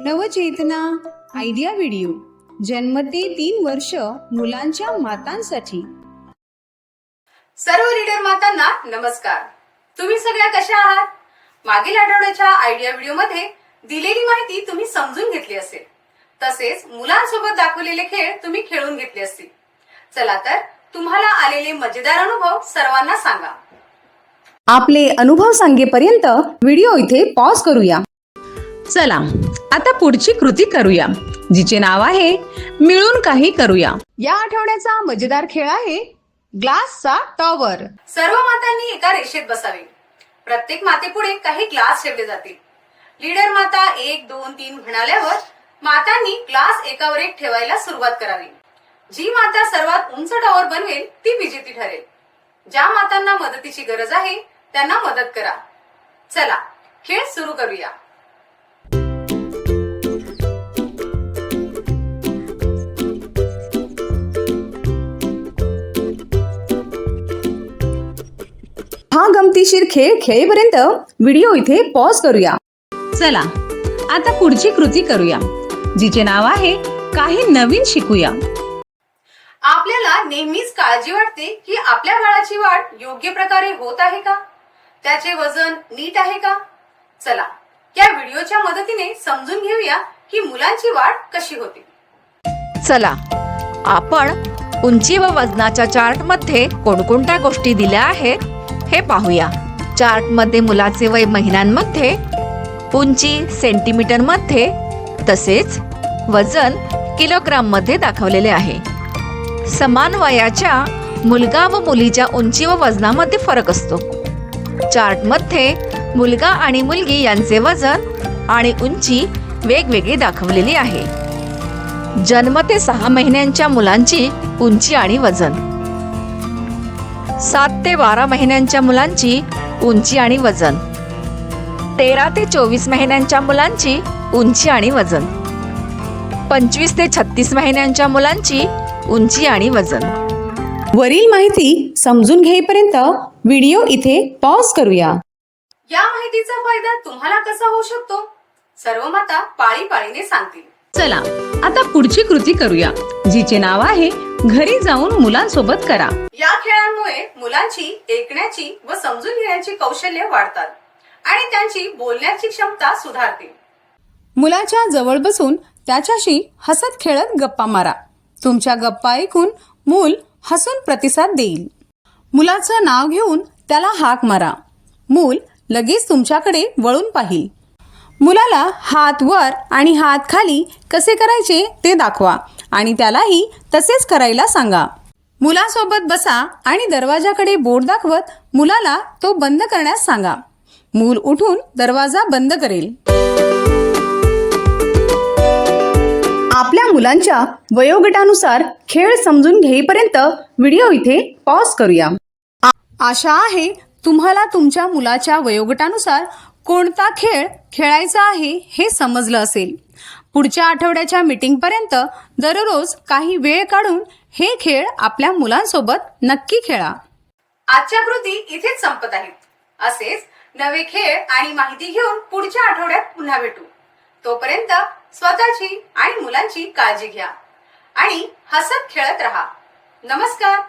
नवचेतना idea video. जन्म ते तीन वर्ष मुलांच्या मातांसाठी. सर्व रीडर मातांना नमस्कार. तुम्ही सगळ्या कशा आहात? मागील आठवड्याच्या आयडिया व्हिडिओमध्ये दिलेली माहिती तुम्ही समजून घेतली असेल. तसेच मुलांसोबत दाखवलेले खेळ तुम्ही खेळून घेतले असतील. चला तर तुम्हाला आलेले मजेदार अनुभव सर्वांना सांगा. आपले अनुभव सांगेपर्यंत व्हिडिओ इथे पॉज करूया. चला आता पुढची कृती करूया जिचे नाव आहे मिळून काही करूया. या आठवड्याचा मजेदार खेळ आहे ग्लासचा टॉवर. सर्व मातांनी एका रेषेत बसावे. प्रत्येक मातेपुढे काही ग्लास ठेवले जातील. लीडर माता एक दोन तीन म्हणाल्यावर मातांनी ग्लास एकावर एक ठेवायला सुरुवात करावी. जी माता सर्वात उंच टॉवर बनवेल ती विजेती ठरेल. ज्या मातांना मदतीची गरज आहे त्यांना मदत करा. चला खेळ सुरू करूया. गमतीशीर खेळ खेळेपर्यंत व्हिडिओ इथे पॉज करूया. चला आता पुढची कृती करूया. जिचे नाव आहे काही नवीन शिकूया. आपल्याला नेहमीच काळजी वाटते की आपल्या बाळाची वाढ योग्य प्रकारे होत आहे का? त्याचे वजन नीट आहे का? चला या व्हिडिओच्या मदतीने समजून घेऊया की मुलांची वाढ कशी होते. चला आपण उंची व वजनाच्या चार्टमध्ये कोणकोणत्या गोष्टी दिल्या आहेत हे पाहूया. चार्टमध्ये मुलाचे वय महिन्यांमध्ये उंची सेंटीमीटरमध्ये तसेच वजन किलोग्राममध्ये दाखवलेले आहे. समान वयाच्या मुलगा व मुलीच्या उंची व वजनामध्ये फरक असतो. चार्टमध्ये मुलगा आणि मुलगी यांचे वजन आणि उंची वेगवेगळी दाखवलेली आहे. जन्म ते सहा महिन्यांच्या मुलांची उंची आणि वजन. सात ते बारा महिन्यांच्या मुलांची उंची आणि वजन. तेरा ते चोवीस महिन्यांच्या मुलांची उंची आणि वजन. पंचवीस ते छत्तीस महिन्यांच्या मुलांची उंची आणि वजन. वरील माहिती समजून घेईपर्यंत व्हिडिओ इथे पॉज करूया. या माहितीचा फायदा तुम्हाला कसा होऊ शकतो? सर्व माता पाळी पाळीने सांगतील. चला आता पुढची कृती करूया जिचे नाव आहे घरी जाऊन मुलांसोबत करा. या खेळांमुळे मुलांची ऐकण्याची व समजून घेण्याची कौशल्य वाढतात आणि त्यांची बोलण्याची क्षमता सुधारते. मुलाच्या जवळ बसून त्याच्याशी हसत खेळत गप्पा मारा. तुमच्या गप्पा ऐकून मूल हसून प्रतिसाद देईल. मुलाचं नाव घेऊन त्याला हाक मारा. मूल लगेच तुमच्याकडे वळून पाहिल. मुलाला हात वर आणि हात खाली कसे करायचे ते दाखवा आणि त्यालाही तसेच करायला सांगा. मुलासोबत बसा आणि दरवाजाकडे बोट दाखवत मुलाला तो बंद करण्यास सांगा. मूल उठून दरवाजा बंद करेल. आपल्या मुलांच्या वयोगटानुसार खेळ समजून घेईपर्यंत व्हिडिओ इथे पॉज करूया. आशा आहे तुम्हाला तुमच्या मुलाच्या वयोगटानुसार कोणता खेळ खेळायचा आहे हे समजलं असेल. पुढच्या आठवड्याच्या मीटिंगपर्यंत दररोज काही वेळ काढून हे खेळ आपल्या मुलांसोबत नक्की खेळा. आजच्या कृती इथेच संपत आहेत. असेच नवे खेळ आणि माहिती घेऊन पुढच्या आठवड्यात पुन्हा भेटू. तोपर्यंत स्वतःची आणि मुलांची काळजी घ्या. आणि हसत खेळत राहा. नमस्कार.